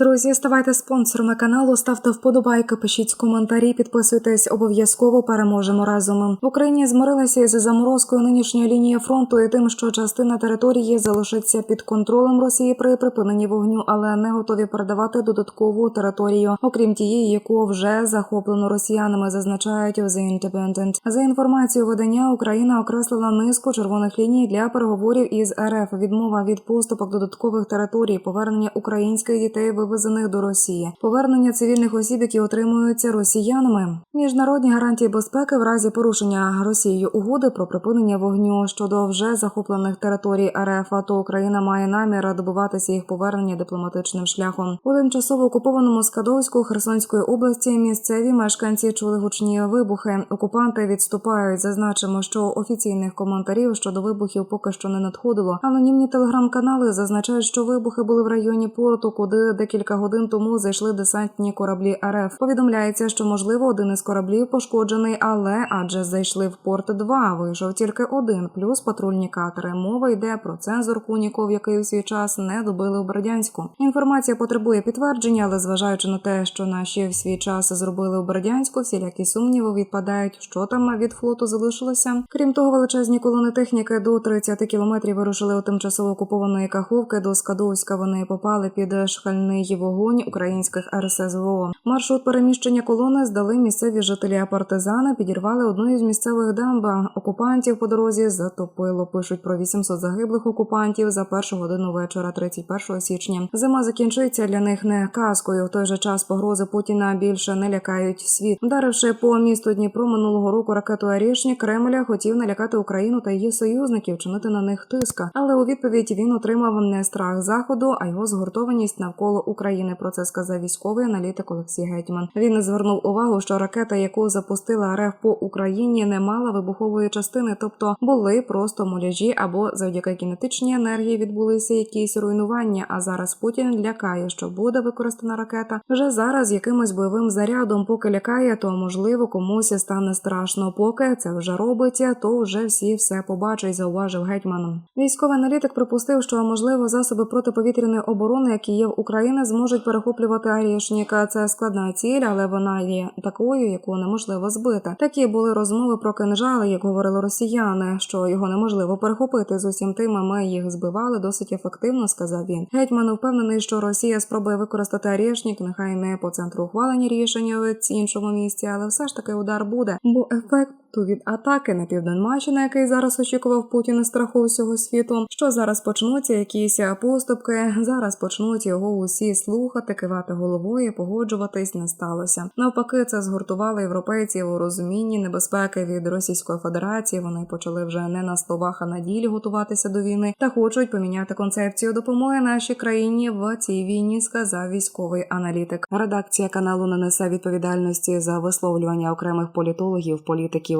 Друзі, ставайте спонсорами каналу, ставте вподобайки, пишіть коментарі, підписуйтесь обов'язково. Переможемо разом. В Україні змирилися із заморозкою нинішньої лінії фронту і тим, що частина території залишиться під контролем Росії при припиненні вогню, але не готові передавати додаткову територію, окрім тієї, яку вже захоплено росіянами, зазначають в The Independent. За інформацією видання, Україна окреслила низку червоних ліній для переговорів із РФ. Відмова від поступок додаткових територій, повернення українських дітей, вивезених до Росії, повернення цивільних осіб, які отримуються росіянами. Міжнародні гарантії безпеки в разі порушення Росією угоди про припинення вогню щодо вже захоплених територій РФ, а то Україна має намір добиватися їх повернення дипломатичним шляхом. У тимчасово окупованому Скадовську Херсонської області місцеві мешканці чули гучні вибухи. Окупанти відступають. Зазначимо, що офіційних коментарів щодо вибухів поки що не надходило. Анонімні телеграм-канали зазначають, що вибухи були в районі порту, куди декілька годин тому зайшли десантні кораблі РФ. Повідомляється, що можливо один із кораблів пошкоджений, але адже зайшли в порт 2, вийшов тільки один, плюс патрульні катери. Мова йде про цензор Куніков, який у свій час не добили в Бердянську. Інформація потребує підтвердження, але зважаючи на те, що наші в свій час зробили в Бердянську, всілякі сумніви відпадають, що там від флоту залишилося. Крім того, величезні колони техніки до 30 кілометрів вирушили у тимчасово окупованої Каховки до Скадовська. Вони попали під шкальний вогонь українських РСЗВО. Маршрут переміщення колони здали місцеві жителі, а партизани підірвали одну із місцевих дамб. Окупантів по дорозі затопило. Пишуть про 800 загиблих окупантів за першу годину вечора, 31 січня. Зима закінчиться для них не казкою. В той же час погрози Путіна більше не лякають світ. Вдаривши по місту Дніпро минулого року ракету Арішні, Кремля хотів налякати Україну та її союзників, чинити на них тиска. Але у відповідь він отримав не страх заходу, а його згуртованість навколо України. Про це сказав військовий аналітик Олексій Гетьман. Він звернув увагу, що ракета, яку запустила РФ по Україні, не мала вибухової частини, тобто були просто муляжі або завдяки кінетичній енергії відбулися якісь руйнування. А зараз Путін лякає, що буде використана ракета вже зараз якимось бойовим зарядом. Поки лякає, то можливо комусь стане страшно. Поки це вже робиться, то вже всі все побачать. Зауважив гетьман. Військовий аналітик припустив, що можливо засоби протиповітряної оборони, які є в Україні, зможуть перехоплювати Арішніка. Це складна ціль, але вона є такою, яку неможливо збити. Такі були розмови про кинжали, як говорили росіяни, що його неможливо перехопити. З усім тим ми їх збивали досить ефективно, сказав він. Гетьман впевнений, що Росія спробує використати Арішнік, нехай не по центру ухвалення рішення в іншому місці, але все ж таки удар буде, бо ефект. То від атаки на південмачі, на який зараз очікував Путін із страху всього світу, що зараз почнуться якісь поступки. Зараз почнуть його усі слухати, кивати головою, погоджуватись не сталося. Навпаки, це згуртувало європейців у розумінні небезпеки від Російської Федерації. Вони почали вже не на словах, а на ділі готуватися до війни та хочуть поміняти концепцію допомоги нашій країні в цій війні. Сказав військовий аналітик. Редакція каналу не несе відповідальності за висловлювання окремих політологів, політиків,